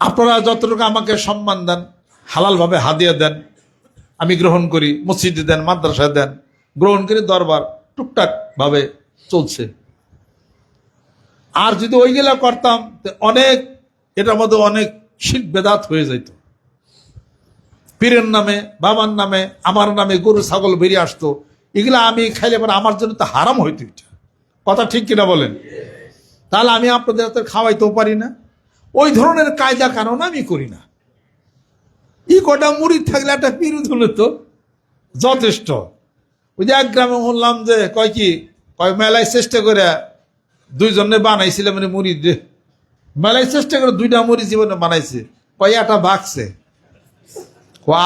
আপনারা যতটুকু আমাকে সম্মান দেন, হালালভাবে হাদিয়া দেন, আমি গ্রহণ করি, মসজিদে দেন, মাদ্রাসায় দেন, গ্রহণ করি, দরবার টুকটাক ভাবে চলছে। আর যদি ওইগুলা করতাম অনেক, এটার মধ্যে অনেক শিল্প বেদাত হয়ে যেত পীরের নামে, বাবার নামে, আমার নামে গরু, ছাগল বেরিয়ে আসতো। এগুলা আমি খাইলে পরে আমার জন্য তো হারাম হইতো কথা ঠিক কিনা বলেন? তাহলে আমি আপনাদের হাতে খাওয়াইতেও পারি না। ওই ধরনের কায়দা কারণ আমি করি না। ই কটা মুড়ি থাকলে একটা পিরুদ হলে তো। যথেষ্ট। ওই যে এক গ্রামে শুনলাম যে, কয় কি, কয় মেলায় চেষ্টা করে দুইজনে বানাইছিলাম মানে মুড়ি মেলায় চেষ্টা করে দুইটা মুড়ি জীবনে বানাইছে। কয় একটা বাঘছে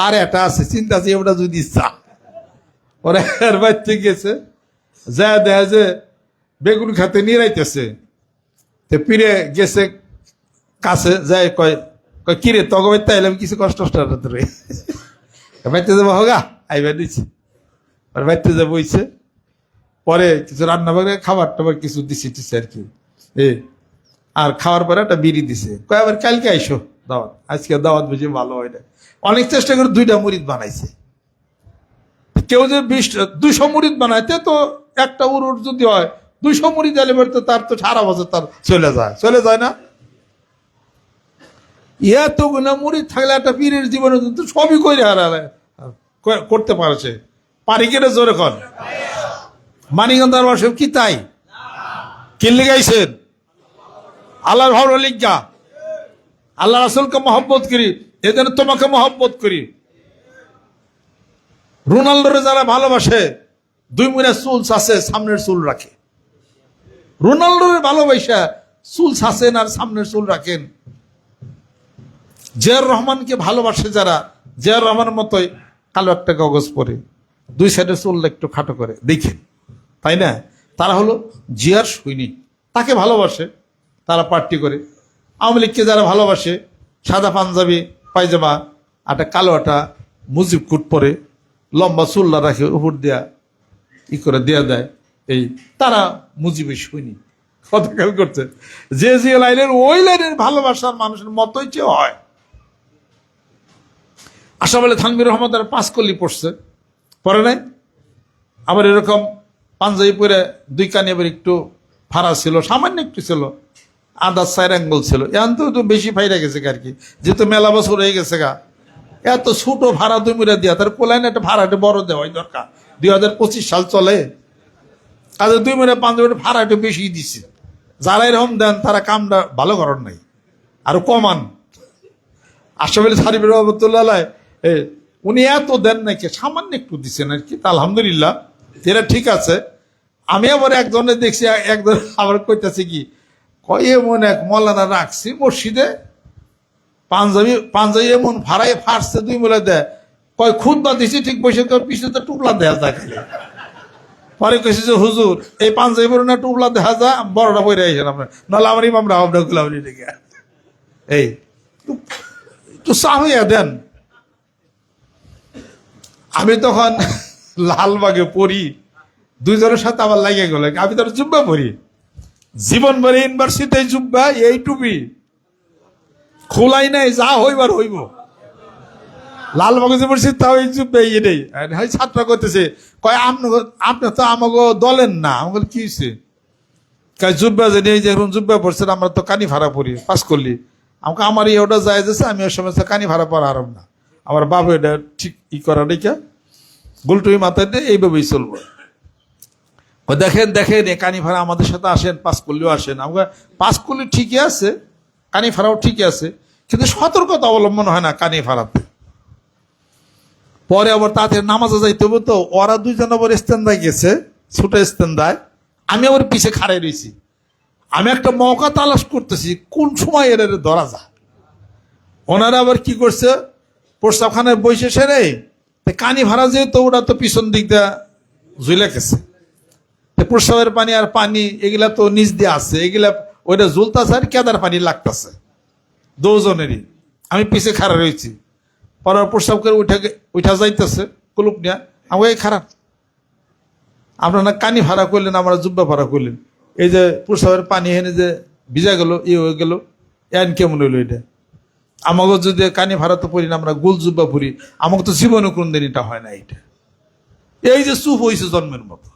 আর একটা আছে, চিন্তা আছে ওটা যদি চা। ওরা এর গেছে যা দেখা যে বেগুন খাতে নিরাইতেছে। তো পিড়ে গেছে কাছে যায়, কয় কয়, কিরে তগো বাইতে আইলাম, কিছু কষ্ট রে বাইতে যাব, হোগা? আইবার দিচ্ছি আর বাইতে যাব বইছে পরে কিছু রান্না বান্না খাবার টাবার কিছু দিছি, টিছে আর কি। এ, আর খাওয়ার পরে একটা বিড়ি দিছে। কয়, আবার কালকে আইসো দাওয়াত। আজকে দাওয়াত বুঝে ভালো হয় না। অনেক চেষ্টা করে দুইটা মুড়িদ বানাইছে। কেউ যে বিশ দুশো মুড়িদ বানাইতে তো একটা উরুট যদি হয় দুশো মুড়ি পরে তো তার তো সারা বছর তার চলে যায়। চলে যায় না? ইয়া তো না মুড়ি থাকলে একটা পীরের জীবনে তো সবই করে হারালে। করতে পারছে। পারি কেটে জোরে কর মানিকগঞ্জ দরবার কি তাই? কিনলে গাইছেন আল্লাহর ভালো লিজ্ঞা আল্লাহ রাসুলকে মহব্বত করি। এদের তোমাকে মহব্বত করি। রোনাল্ডোরে যারা ভালোবাসে, দুই মিনিট চুল চাষে সামনের চুল রাখে। রোনাল্ডোরে ভালোবাসা চুল ছাসেন আর সামনের চুল রাখেন। জিয়ার রহমানকে ভালোবাসে যারা জিয়ার রহমানের মতোই কালো একটা কাগজ পরে, দুই সাইডে চুল একটু খাটো করে, দেখেন, তাই না? তারা হলো জিয়ার সৈনিক, তাকে ভালোবাসে, তারা পার্টি করে। আওয়ামী লীগকে যারা ভালোবাসে, সাদা পাঞ্জাবি, পায়জামা একটা কালো একটা মুজিব কুট পরে, লম্বা চুল্লা রাখে, উপর দেয়া ই করে দেয়া দেয়, এই তারা মুজিবের সৈনিক। কথা খেয়াল করছে, যে যে লাইনের ওই লাইনের ভালোবাসার মানুষের মতোই যে হয়। আশা বলে থানবির রহমত আর পাঁচ কল্লি পড়ছে। পরে নাই? আবার এরকম পাঞ্জাবি পরে দুই কানি আবার একটু ফাড়া ছিল, সামান্য একটু ছিল, আদার সাইড অ্যাঙ্গল ছিল। এখন তো বেশি ফাইরা গেছে আর কি। যেহেতু মেলা বছর হয়ে গেছে গা। এত ছোট ভাড়া দুই মিরা দিয়া, তার কোলাইন একটা ভাড়াটা বড় দেওয়াই দরকার। দুই হাজার পঁচিশ সাল চলে। কাজে দুই মিনিট পাঁচ মিনিট ভাড়া একটু বেশি দিচ্ছে যারা এরকম দেন, তারা কামটা ভালো করার নাই। আরও কমান। আশাফিল সারিফ রহমতুল্লাহ উনি এত দেন নাকি সামান্য একটু দিচ্ছেন আর কি। তা আলহামদুলিল্লাহ এটা ঠিক আছে। আমি আবার একজনের দেখছি, একজন আবার কইতেছে কি, কয় এমন এক মলানা রাখছি মসজিদে, পাঞ্জাবি পাঞ্জাবি এমন ভাড়ায় ফাটছে দুই মিলে দেয় কয় খুদ বা দিছি, ঠিক বসে তোর পিছনে তো টুকলা দেয়া যায় খালি। পরে কইছে যে, হুজুর, এই পাঞ্জাবি পরে না টুকলা দেখা যায় বড়টা পরে আইসেন আপনার। নাহলে আমার ইমাম রাহমটা গুলাম এই, একটু চাহিয়া দেন। আমি তখন লালবাগে পড়ি, দুইজনের সাথে আমার লাগিয়ে গেল। আমি তো জুব্বা পড়ি। জীবন ভরে ইউনিভার্সিটি জুব্বা এই টুপি খোলাই নাই, যা হইবার হইব। লালবাগে পড়ছি, তাও এই জুব্বা এই নেই। ছাত্র করতেছে, কয় আপনি তো আমাকে দলেন না। আমাকে কি হয়েছে কয়, জুব্বা যে নেই, যে এখন জুব্বা পড়ছেন আমরা তো কানি ভাড়া পড়ি, পাস করলি। আমাকে, আমার এই ওটা যায় যাচ্ছে আমি ওই সময় কানি ভাড়া পড়া আরম না। আমার বাবু এটা ঠিক ই করা রেখা গুলটুই মাথায় দিয়ে এইভাবেই চলবো। দেখেন দেখেন, এ কানি ভাড়া আমাদের সাথে আসেন পাস করলেও আসেন। আমাকে পাস করলে ঠিকই আছে, কানি ভাড়াও ঠিকই আছে, কিন্তু সতর্কতা অবলম্বন হয় না কানি ভাড়াতে। পরে আবার তাতে নামাজে যাইতে হবে তো, ওরা দুইজন আবার স্ট্যান্ডায় গেছে, ছোট স্ট্যান্ডায় আমি আবার পিছে খাড়াই রয়েছি আমি একটা মৌকা তালাশ করতেছি, কোন সময় এর ধরা যায়? ওনারা আবার কি করছে প্রস্তাবখানায় বসে সেরে কানি ভাড়া যেহেতু ওরা তো পিছন দিক দিয়ে ঝুলে গেছে। প্রস্রাবের পানি আর পানি, এগুলা তো নিচ দিয়ে আছে। এগুলা, ওইটা ঝুলতাছে আর কেদার পানি লাগতাছে। দুজনেরই। আমি পিছে খাড়া রয়েছি। পরে প্রস্রাব করে উঠে উঠা যাইতেছে, কুলুপ নিয়ে। আমাকে খারাপ। আপনারা না কানি ভাড়া করলেন, আমরা জুব্বা ভাড়া করলেন। এই যে প্রস্রাবের পানি এনে যে ভিজা গেল, ই হয়ে গেল। এন কেমন হইল এটা? আমাকে যদি কানি ভাড়াতে পড়ি না, আমরা গুলজুব্বা পড়ি আমাকে তো জীবনে কোনদিন এটা হয় না এটা এই যে চুপ হয়েছে জন্মের মতো।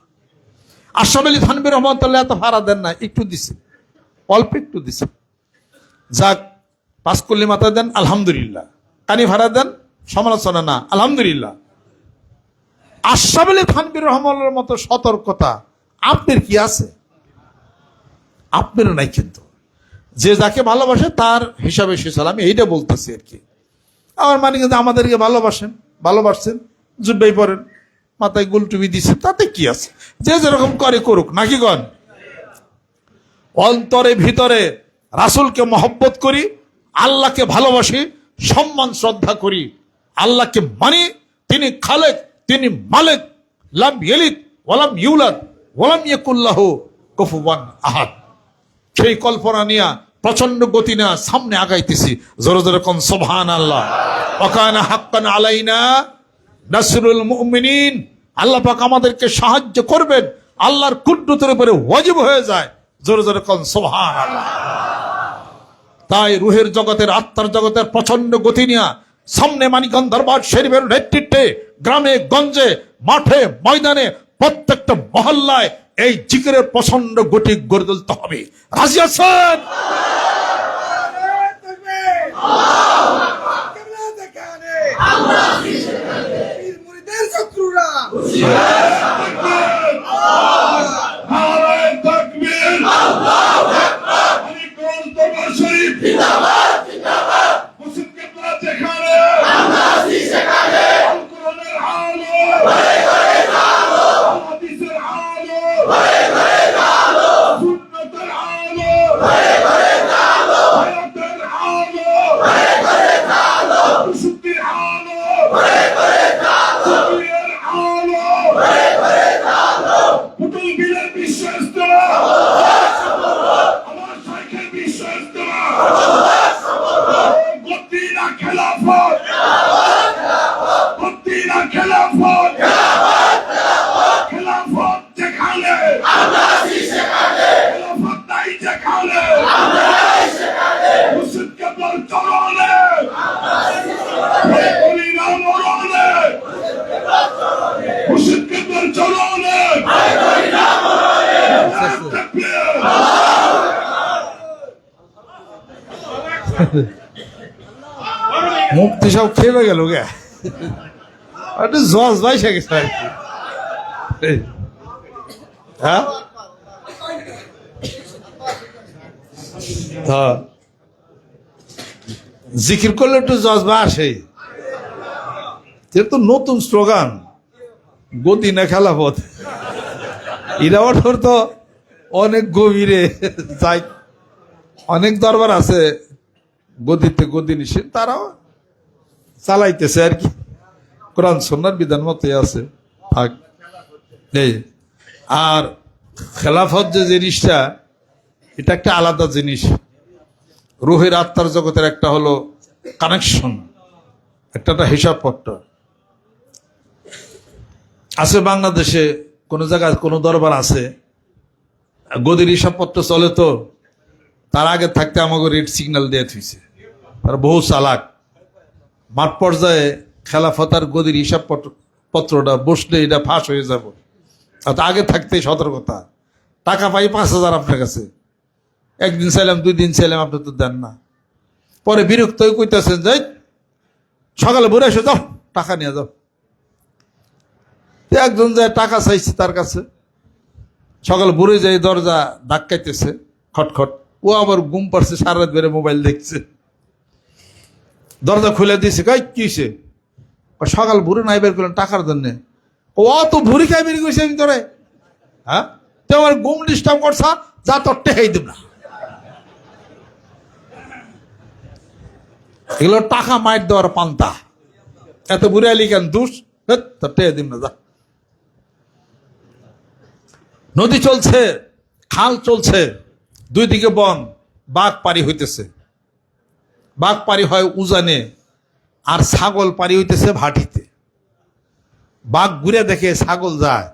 আশরাফ আলী থানবির রহমতুল্লাহ এত ভাড়া দেন না, একটু দিছে। অল্প একটু দিছে। যাক পাস করলে মাথা দেন, আলহামদুলিল্লাহ। কানি ভাড়া দেন, সমালোচনা না, আলহামদুলিল্লাহ। আশরাফ আলী থানবির রহমানের মতো সতর্কতা, আপনার কি আছে? আপনারও নাই কিন্তু। যে যাকে ভালোবাসে তার হিসাবে সে আমি এইটা বলতেছি আর কি। আমার মানে কিন্তু আমাদেরকে ভালোবাসেন, ভালোবাসছেন, জুব্বাই পড়েন মাথায় গুল টুবি দিচ্ছেন তাতে কি আছে? যে যেরকম করে করুক, নাকি গন অন্তরে ভিতরে রাসুলকে মহব্বত করি, আল্লাহকে ভালোবাসি, সম্মান, শ্রদ্ধা করি। আল্লাহকে মানি, তিনি খালেক, তিনি মালেক, লাম ইয়েলিদ, ওয়ালাম ইউলাদ, ওয়ালাম ইয়াকুল্লাহ কফুবান আহাদ। সেই কল্পনা নিয়ে প্রচণ্ড গতি না সামনে আগাইতেছি। জোরে জোরে সোভান আল্লাহ ওকানা হাক্কান আলাইনা নাসরুল মুমিনিন। আল্লাহ পাক আমাদেরকে সাহায্য করবেন। আল্লাহর কুদ্রতের উপরে ওয়াজিব হয়ে যায়। জোরে জোরে কোন সোভান আল্লাহ তাই রুহের জগতের, আত্মার জগতের প্রচণ্ড গতি নিয়ে সামনে মানিকগঞ্জ দরবার শরীফের নেতৃত্বে গ্রামে, গঞ্জে, মাঠে, ময়দানে প্রত্যেকটা মহল্লায় এই জিকিরের প্রচণ্ড গতি গড়ে তুলতে হবে। রাজি আছেন? Right. মুক্তি সব খেয়ে গেল গে। একটু জজ ভাই গেছে আর কি। হ্যাঁ। জিকির করলে একটু জজবা আসে। এটা তো নতুন স্লোগান। গতি না খেলা পথ। এরা ওঠর তো অনেক গভীরে যাই। অনেক দরবার আছে। গদিতে গদি নিষেধ, তারাও চালাইতেছে আর কি। কোরআন সন্ন্যার বিধান মতোই আছে। এই, আর খেলাফত যে জিনিসটা, এটা একটা আলাদা জিনিস। রুহের আত্মার জগতের একটা হলো কানেকশন একটা একটা হিসাবপত্র। আছে বাংলাদেশে, কোনো জায়গায় কোনো দরবার আছে, গদির হিসাবপত্র চলে তো, তার আগে থাকতে আমাকে রেড সিগন্যাল দিয়ে থুইছে। তারা বহু চালাক। মাঠ পর্যায়ে খেলাফতার গদির হিসাব পত্রটা বসলে এটা ফাঁস হয়ে যাব। তা আগে থাকতে সতর্কতা। টাকা পাই পাঁচ হাজার আপনার কাছে। একদিন চাইলাম, দুই দিন চাইলাম, আপনি তো দেন না। পরে বিরক্ত হয়ে কইতেছেন, যাই, সকালে ভরে এসে, যাও, টাকা নিয়ে যাও। একজন যায়, টাকা চাইছে তার কাছে। সকাল ভরে যাই, দরজা ধাক্কাইতেছে, খটখট। ও আবার ঘুম পারছে সারা রাত বেড়ে মোবাইল দেখছে। দরজা খুলে দিয়েছে কই, কি হইছে? সকাল ভোরে নাই বের করলেন টাকার জন্য। ও অত ভুরি খাই বের করছে আমি তোরে হ্যাঁ? তো আমার ঘুম ডিস্টার্ব করছা, যা তোর টেহাই দিব না এগুলো টাকা মাইট দেওয়ার পান্তা। এত বুড়ে আলি কেন, দুষ? তোর টেহে দিব না যা। নদী চলছে, খাল চলছে, দুই দিকে বন, বাঘ পারি হইতেছে। বাঘ পারি হয় উজানে, আর ছাগল পারি হইতেছে ভাটিতে। বাঘ ঘুরে দেখে ছাগল যায়।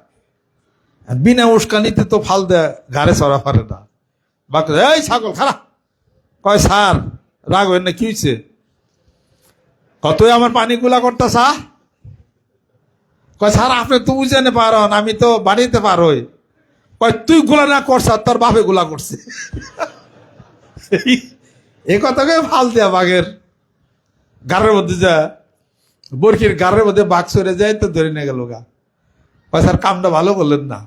বিনা উস্কানিতে তো ফাল দেয়, ঘাড়ে চড়া পারে না। বাঘ এই ছাগল খারাপ কয়, স্যার, রাগ হয় না, কি হয়েছে কত আমার পানি গুলা করতে করতেছা কয়, স্যার, আপনি তো বুঝে পারন আমি তো বাড়িতে পারোই কয়, তুই গুলা না করছ তোর বাপে গুলা করছে। এই কথাকে ফাল দেয়া বাঘের গারের মধ্যে যা, বরকির গারের মধ্যে বাঘ সরে যায় তো ধরে নিয়ে গেল গা। কয়, স্যার, কামটা ভালো করলেন না।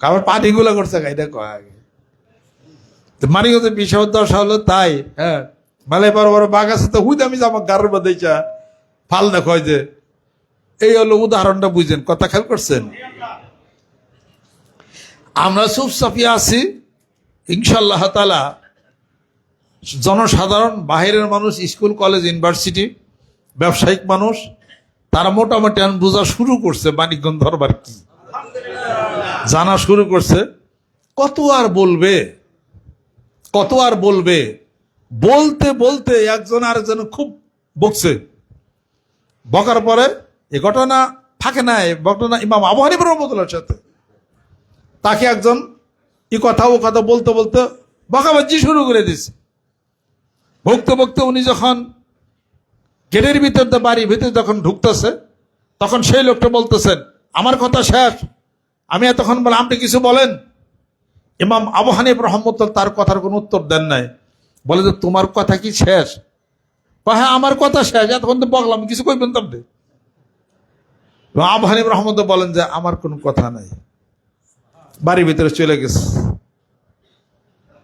কারণ পানি গুলা করছে এটা কয় আগে। তো মানিগত বিষয় দশা হলো তাই হ্যাঁ। মালে বড় বড় বাঘ আছে তো হুদ আমি আমার গারের মধ্যে চা ফাল না কয় যে, এই হলো উদাহরণটা বুঝেন, কথা খেয়াল করছেন? আমরা চুপ চাপিয়ে আছি ইনশাল্লাহ তালা জনসাধারণ, বাহিরের মানুষ, স্কুল, কলেজ, ইউনিভার্সিটি, ব্যবসায়িক মানুষ, তারা মোটামুটি বোঝা শুরু করছে বাণিজ্যন ধরবার কি। জানা শুরু করছে, কত আর বলবে? কত আর বলবে? বলতে বলতে একজন আর আরেকজন খুব বকছে। বকার পরে এ ঘটনা থাকে না ঘটনা ইমাম আবু হানিফ সাথে। তাকে একজন ই কথা, ও কথা বলতে বলতে বকাবাজি শুরু করে দিছে ভুগতে ভুগতে উনি যখন গেটের ভিতর বাড়ির ভিতরে যখন ঢুকতেছে, তখন সেই লোকটা বলতেছেন, আমার কথা শেষ। আমি এতক্ষণ বলে আপনি কিছু বলেন? ইমাম আবু হানিফ রহমতুল তার কথার কোনো উত্তর দেন নাই। বলে যে, তোমার কথা কি শেষ? হ্যাঁ আমার কথা শেষ, এতক্ষণ তো বকলাম কিছু কইবেন তো আপনি? আবু রহমত বলেন যে, আমার কোনো কথা নাই। বাড়ির ভিতরে চলে গেছে।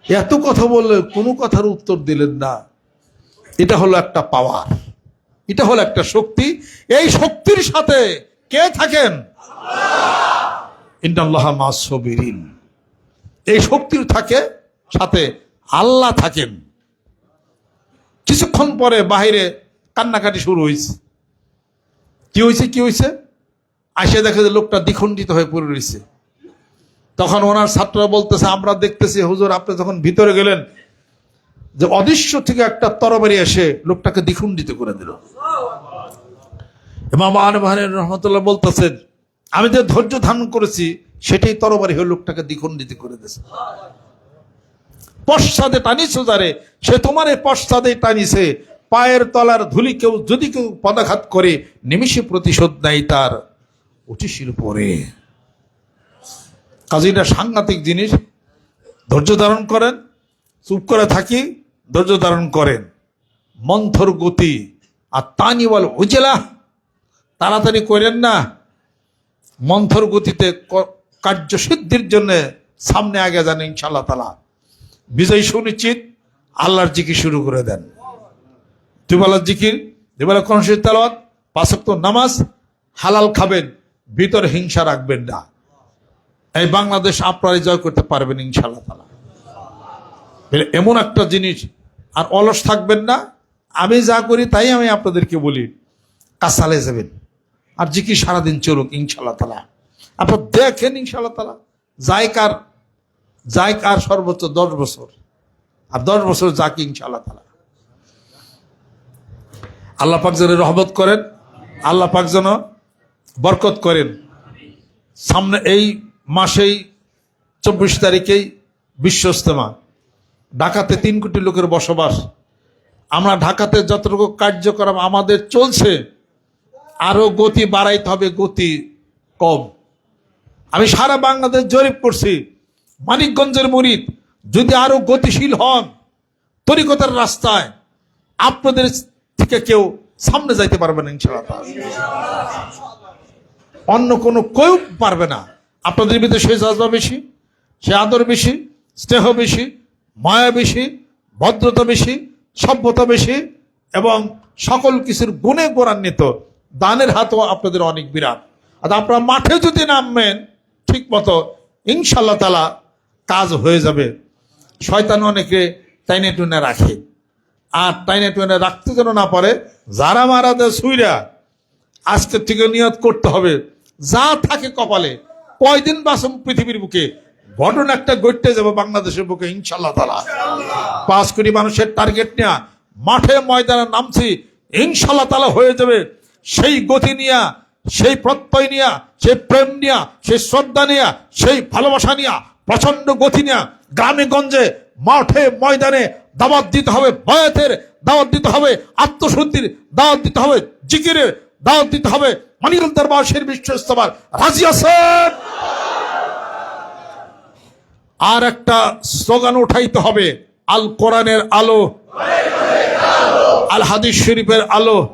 এত কথা বললে কোনো কথার উত্তর দিলেন না। এটা হলো একটা পাওয়ার এটা হলো একটা শক্তি। এই শক্তির সাথে কে থাকেন? এই শক্তির থাকে, সাথে আল্লাহ থাকেন। কিছুক্ষণ পরে বাহিরে কান্নাকাটি শুরু হয়েছে কি হয়েছে কি হয়েছে আসে দেখে যে লোকটা দ্বিখণ্ডিত হয়ে পড়ে রয়েছে তখন ওনার ছাত্ররা বলতেছে, আমরা দেখতেছি, হুজুর, আপনি যখন ভিতরে গেলেন, যে অদৃশ্য থেকে একটা তরবারি এসে লোকটাকে দ্বিখণ্ডিত করে দিল। ইমাম আনবাহানের রহমতুল্লাহ বলতেছেন, আমি যে ধৈর্য ধারণ করেছি, সেটাই তরবারি হয়ে লোকটাকে দ্বিখণ্ডিত করে দিয়েছে। পশ্চাদে টানিছো যারে, সে তোমার পশ্চাদে টানিছে। পায়ের তলার ধুলি কেউ, যদি কেউ পদাঘাত করে, নিমিষে প্রতিশোধ নেয় তার। উচিশির পরে কাজীটা সাংঘাতিক জিনিস, ধৈর্য ধারণ করেন, চুপ করে থাকি, ধৈর্য ধারণ করেন। মন্থর গতি আর তানি বল উজেলা, তাড়াতাড়ি করেন না। মন্থর গতিতে কার্যসিদ্ধির জন্য সামনে আগে যান ইনশাল্লাহ তালা বিজয় সুনিশ্চিত, আল্লাহর জিকির শুরু করে দেন। দুবেলার জিকির, দুবেলা কনসির তালাওয়াত পাঁচক্ত নামাজ, হালাল খাবেন, ভিতর হিংসা রাখবেন না। এই বাংলাদেশ আপনারাই জয় করতে পারবেন ইনশাল্লাহ এমন একটা জিনিস, আর অলস থাকবেন না। আমি যা করি তাই আমি আপনাদেরকে বলি, কাসালে যাবেন। আর জিকি সারাদিন চলুক ইনশাল্লাহ তালা আপনার দেখেন ইনশাল্লাহ তালা যায় কার যায় কার সর্বোচ্চ দশ বছর। আর দশ বছর যাকে ইনশাল্লাহ তালা আল্লাহ পাক যেন রহমত করেন, আল্লাহ পাক যেন বরকত করেন। সামনে এই মাসেই চব্বিশ তারিখেই বিশ্ব ইস্তেমা ঢাকাতে তিন কোটি লোকের বসবাস। আমরা ঢাকাতে যতটুকু কার্যক্রম আমাদের চলছে আরও গতি বাড়াইতে হবে, গতি কম। আমি সারা বাংলাদেশ জরিপ করছি, মানিকগঞ্জের মরিদ যদি আরও গতিশীল হন, তরিকতার রাস্তায় আপনাদের থেকে কেউ সামনে যাইতে পারবে না ইনশাআল্লাহ। অন্য কোনো কেউ পারবে না। আপনাদের ভিতরে সে জজবা বেশি, সে আদর বেশি, স্নেহ বেশি, মায়া বেশি, ভদ্রতা বেশি, সভ্যতা বেশি, এবং সকল কিছুর গুণে গোড়ান্বিত দানের হাতও আপনাদের অনেক বিরাট। আর আপনারা মাঠে যদি নামবেন, ঠিক মতো ইনশাল্লাহ তালা কাজ হয়ে যাবে। শয়তান অনেকে টাইনে টুনে রাখে। আর টাইনে টুনে রাখতে যেন না পারে, যারা মারা দেয় সুইরা, আজকের থেকে নিয়ত করতে হবে। যা থাকে কপালে কয়দিন বাসম পৃথিবীর বুকে? ঘটনা একটা গড়তে যাবে বাংলাদেশের বুকে ইনশাল্লাহ তালা পাঁচ কোটি মানুষের টার্গেট নেয়া, মাঠে ময়দানে নামছি ইনশাল্লাহ তালা হয়ে যাবে। সেই গতি নিয়া, সেই প্রত্যয় নিয়া, সেই প্রেম নিয়া, সেই শ্রদ্ধা নিয়া, সেই ভালোবাসা নিয়া প্রচণ্ড গতি নিয়া গ্রামে গঞ্জে মাঠে ময়দানে দাওয়াত দিতে হবে, বয়াতের দাওয়াত দিতে হবে, আত্মশুদ্ধির দাওয়াত দিতে হবে, জিকিরের দাওয়াত দিতে হবে মানিকুল দরবার শের বিশ্ব ইস্তমার রাজি আছেন? আর একটা স্লোগান উঠাইতে হবে, আল কোরআনের আলো। আল হাদিস শরীফের আলো।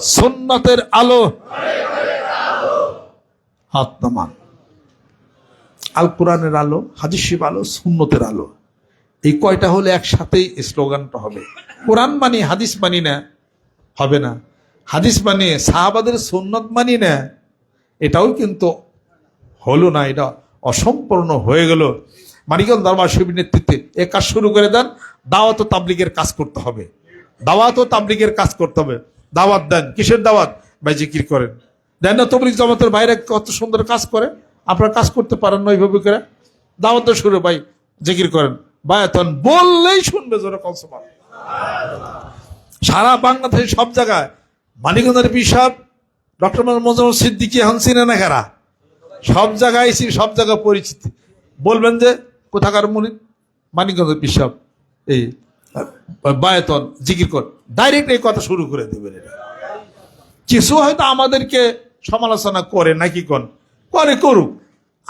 সুন্নতের আলো। হাত নামান। আল কোরআনের আলো, হাদিস শরীফ আলো, সুন্নতের আলো। এই কয়টা হলে একসাথেই স্লোগানটা হবে। কোরআন মানি, হাদিস মানি না, হবে না। হাদিস মানি, সাহাবাদের সুন্নত মানি না, এটাও কিন্তু হলো না, এটা অসম্পূর্ণ হয়ে গেল। মানিকগঞ্জ দরবার শিবির নেতৃত্বে এ কাজ শুরু করে দেন, দাওয়াত ও তাবলিগের কাজ করতে হবে। দাওয়াত ও তাবলিগের কাজ করতে হবে। দাওয়াত দেন, কিসের দাওয়াত? ভাই জিকির করেন। দেন না, তবলিগ জমাতের বাইরে কত সুন্দর কাজ করে, আপনারা কাজ করতে পারেন না ওইভাবে করে। দাওয়াত শুরু, ভাই জিকির করেন। বায়াতন বললেই শুনবে জোরে কনসমান সারা বাংলাদেশের সব জায়গায় মানিকগঞ্জের বিশাব ডক্টর মোহাম্মদ সিদ্দিকি হানসিনা নেখারা সব জায়গায় সব জায়গায় পরিচিতি। বলবেন যে কোথাকার মুনি? মানিকগঞ্জের বিশাব এই বায়তন জিকির কর ডাইরেক্ট এই কথা শুরু করে দেবেন এটা। কিছু হয়তো আমাদেরকে সমালোচনা করে, নাকি কোন? করে করুক।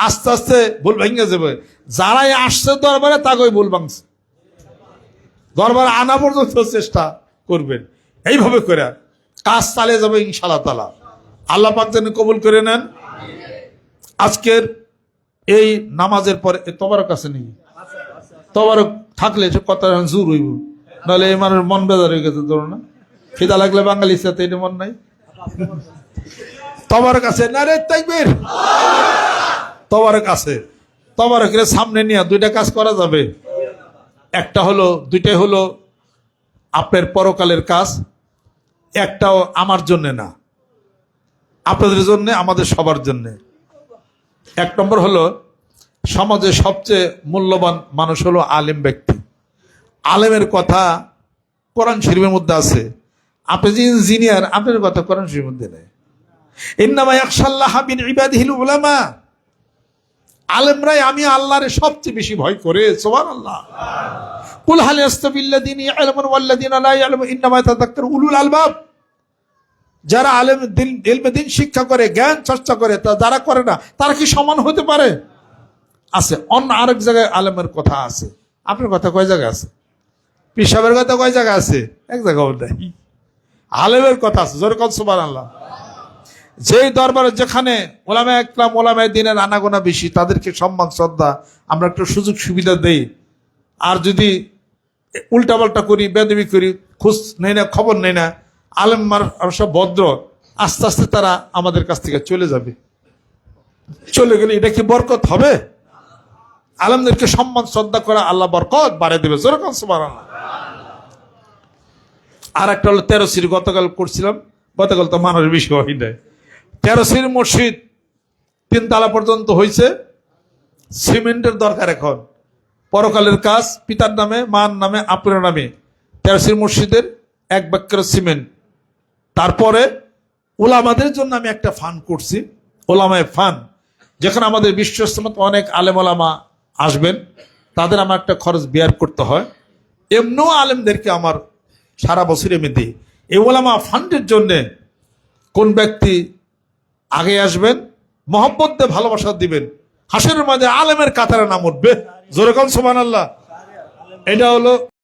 আস্তে আস্তে ভুল ভেঙে যাবে। যারাই আসছে দরবারে, তাকেই ভুল ভাঙছে। দরবারে আনা পর্যন্ত চেষ্টা করবেন। এইভাবে করে কাজ চালিয়ে যাবে ইনশাল্লাহ তালা আল্লাহ পাক যেন কবুল করে নেন। আজকের এই নামাজের পরে তোমারও কাছে নেই তোমারও থাকলে সে কথা জোর হইব। নাহলে এই মানুষ মন বেজার হয়ে গেছে, ধরো না। খিদা লাগলে বাঙালি সাথে এটা মন নাই। তোমার কাছে না রে তাইবের? তোমার কাছে তোমার সামনে নিয়ে দুইটা কাজ করা যাবে। একটা হলো, দুইটাই হলো আপনার পরকালের কাজ। একটাও আমার জন্য না। আপনাদের জন্য, আমাদের সবার জন্য। এক নম্বর হলো, সমাজে সবচেয়ে মূল্যবান মানুষ হলো আলেম ব্যক্তি। আলেমের কথা কোরআন শরীফের মধ্যে আছে। আপনি যে ইঞ্জিনিয়ার আপনার কথা কোরআন শরীফের মধ্যে নেই। ইন্নামা একসাল্লাহ বিন ইবাদিহিল উলামা। আলেমরাই আমি আল্লাহরে সবচেয়ে বেশি ভয় করে সোমান আল্লাহ কুল হাল ইয়াস্তাবিল্লাযিনা ইয়ালামুন ওয়াল্লাযিনা লা ইয়ালামুন ইন্নামা ইয়াতাযাক্কারু উলুল আলবাব। যারা আলেম দিন, ইলমে দিন শিক্ষা করে, জ্ঞান চর্চা করে, তা যারা করে না, তারা কি সমান হতে পারে? আছে, অন্য আরেক জায়গায় আলেমের কথা আছে। আপনার কথা কয় জায়গায় আছে? পিসাবের কথা কয় জায়গায় আছে? এক জায়গাও নাই। আলেমের কথা আছে, জোরে কত সুবান আল্লাহ যেই দরবারে যেখানে ওলামা একলাম ওলামায় দিনের আনাগোনা বেশি, তাদেরকে সম্মান, শ্রদ্ধা আমরা একটু সুযোগ সুবিধা দেই। আর যদি উল্টাপাল্টা করি বেদবি করি, খোঁজ নেই না, খবর নেই না আলেম সব ভদ্র, আস্তে আস্তে তারা আমাদের কাছ থেকে চলে যাবে। চলে গেলে এটা কি বরকত হবে? আলমদেরকে সম্মান, শ্রদ্ধা করা, আল্লাহ বরকত বাড়ে দেবে। যেরকম আর একটা হলো তেরো সির, গতকাল করছিলাম, গতকাল তো মানুষ বেশি হয় নাই। তেরো সির মসজিদ তিন তালা পর্যন্ত হয়েছে সিমেন্টের দরকার এখন। পরকালের কাজ, পিতার নামে, মার নামে আপনার নামে। তেরো সির মসজিদের এক বাক্যের সিমেন্ট। তারপরে ওলামাদের জন্য আমি একটা ফান করছি। ওলামায় ফান। যেখানে আমাদের বিশ্বস্তমত অনেক আলেম ওলামা আসবেন। তাদের আমার একটা খরচ বিয়ার করতে হয়। এমনিও আলেমদেরকে আমার সারা বছর এমনি দিই। এই ওলামা ফান্ডের জন্যে কোন ব্যক্তি আগে আসবেন মোহাম্মদ ভালোবাসা দিবেন। হাসের মাঝে আলেমের কাতারে নাম উঠবে। জোরে কন সোমান আল্লাহ এটা হলো